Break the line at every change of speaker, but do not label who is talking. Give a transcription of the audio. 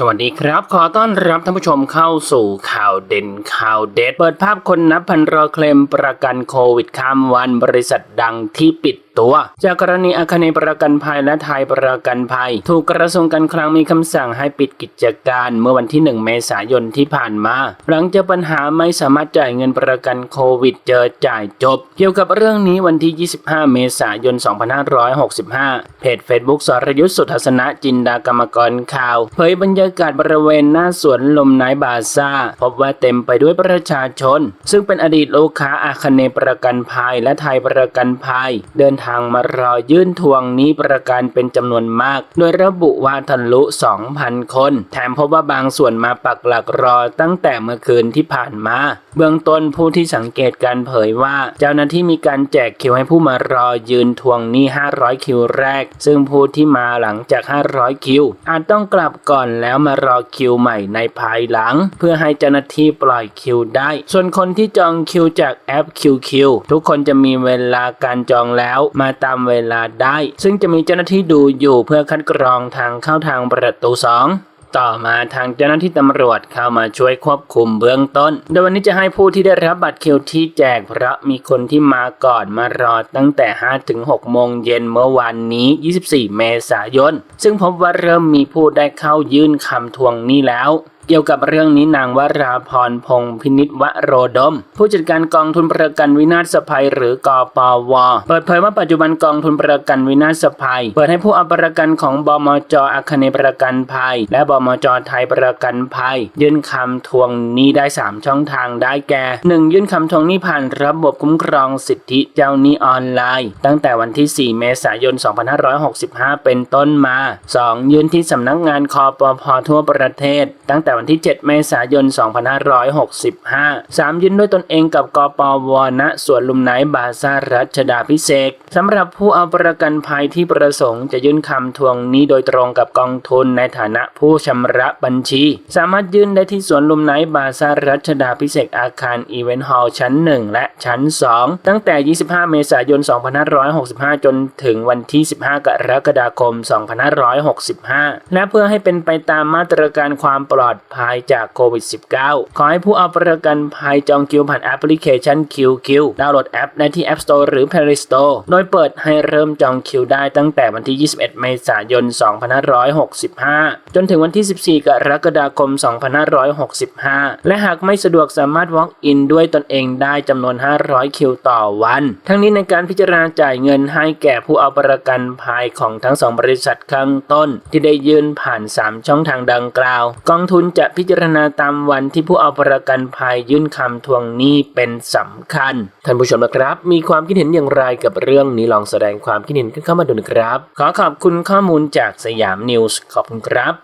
สวัสดีครับ ขอต้อนรับท่านผู้ชมเข้าสู่ข่าวเด่นข่าวเด็ด เปิดภาพคนนับพันรอเคลมประกันโควิดข้ามวันบริษัทดังที่ปิด ตัว จากกรณีอาคเนย์ประกันภัยและไทยประกันภัย ถูกกระทรวงการคลังมีคำสั่งให้ปิดกิจการเมื่อวันที่ 1 เมษายนที่ผ่านมา หลังเจอปัญหาไม่สามารถจ่ายเงินประกันโควิดเจอจ่ายจบ เกี่ยวกับเรื่องนี้วันที่ 25 เมษายน 2565 เพจ Facebook สรยุทธสุทัศนะจินดากรรมกรข่าว เผยบรรยากาศบริเวณหน้าสวนลมไนท์บาซ่า พบว่าเต็มไปด้วยประชาชน ซึ่งเป็นอดีตลูกค้าอาคเนย์ประกันภัยและไทยประกันภัย เดินทางมารอยื่นทวงนี้ประกันเป็นจำนวนมาก โดยระบุว่าทะลุ 2,000 คน แถมพบว่าบางส่วนมาปักหลักรอตั้งแต่เมื่อคืนที่ผ่านมา เบื้องต้นผู้ที่สังเกตการเผยว่า เจ้าหน้าที่มีการแจกคิวให้ผู้มารอยืนทวงหนี้ 500 คิวแรก ซึ่งผู้ที่มาหลังจาก 500 คิว อาจต้องกลับก่อนแล้วมารอคิวใหม่ในภายหลัง เพื่อให้เจ้าหน้าที่ปล่อยคิวได้ ส่วนคนที่จองคิวจากแอป QQ ทุกคนจะมีเวลาการจองแล้วมาตามเวลาได้ ซึ่งจะมีเจ้าหน้าที่ดูอยู่เพื่อคัดกรองทางเข้าทางประตู 2ต่อมาทางเจ้าหน้าที่ตำรวจเข้ามาช่วยควบคุมเบื้องต้น โดยวันนี้จะให้ผู้ที่ได้รับบัตรคิวที่แจกเพราะมีคนที่มาก่อนมารอตั้งแต่5-6โมงเย็นเมื่อวานนี้ 24 เมษายน ซึ่งพบว่าเริ่มมีผู้ได้เข้ายื่นคำทวงหนี้แล้ว เกี่ยวกับเรื่องนี้นางวราพรพงษ์พินิษวโรดม ผู้จัดการกองทุนประกันวินาศภัยหรือกปว เปิดเผยว่าปัจจุบันกองทุนประกันวินาศภัย เปิดให้ผู้เอาประกันของบมจอาคเนประกันภัย และบมจไทยประกันภัย ยื่นคำทวงหนี้ได้ 3 ช่องทางได้แก่ 1. ยื่นคำทวงหนี้ผ่านระบบคุ้มครองสิทธิเจ้าหนี้ออนไลน์ ตั้งแต่วันที่ 4 เมษายน 2565 เป็นต้นมา 2. ยื่นที่สำนักงานคอปพทั่วประเทศ ตั้งแต่วันที่ 7 เมษายน 2565 3. ยื่นด้วยตนเองกับกปวณสวนลุมไนบาซารัชดาพิเศษสำหรับผู้เอาประกันภัยที่ประสงค์จะยื่นคำทวงหนี้โดยตรงกับกองทุนในฐานะผู้ชำระบัญชี สามารถยื่นได้ที่สวนลุมไนบาซารัชดาพิเศษอาคารอีเวนต์ฮอลล์ชั้น 1 และชั้น 2 ตั้งแต่ 25 เมษายน 2565 จนถึงวันที่ 15 กรกฎาคม 2565 และเพื่อให้เป็นไปตามมาตรการความปลอดภัยจากโควิด -19 ขอให้ผู้เอาประกันภัยจองคิวผ่านแอปพลิเคชัน QQ ดาวน์โหลดแอปได้ที่ App Store หรือ Play Store โดยเปิดให้เริ่มจองคิวได้ตั้งแต่วันที่ 21 เมษายน 2565 จนถึงวันที่ 14 กรกฎาคม 2565 และหากไม่สะดวกสามารถ walk in ด้วยตนเองได้จำนวน 500 คิวต่อวัน ทั้งนี้ในการพิจารณาจ่ายเงินให้แก่ผู้เอาประกันภัยของทั้งสองบริษัทข้างต้น ที่ได้ยื่นผ่าน 3 ช่องทางดังกล่าว กองทุนจะพิจารณาตามวันที่ผู้เอาประกันภัยยื่นคำทวงหนี้เป็นสำคัญ ท่านผู้ชมนะครับ มีความคิดเห็นอย่างไรกับเรื่องนี้ลองแสดงความคิดเห็นกันเข้ามาดูนะครับ ขอขอบคุณข้อมูลจากสยามนิวส์ขอบคุณครับ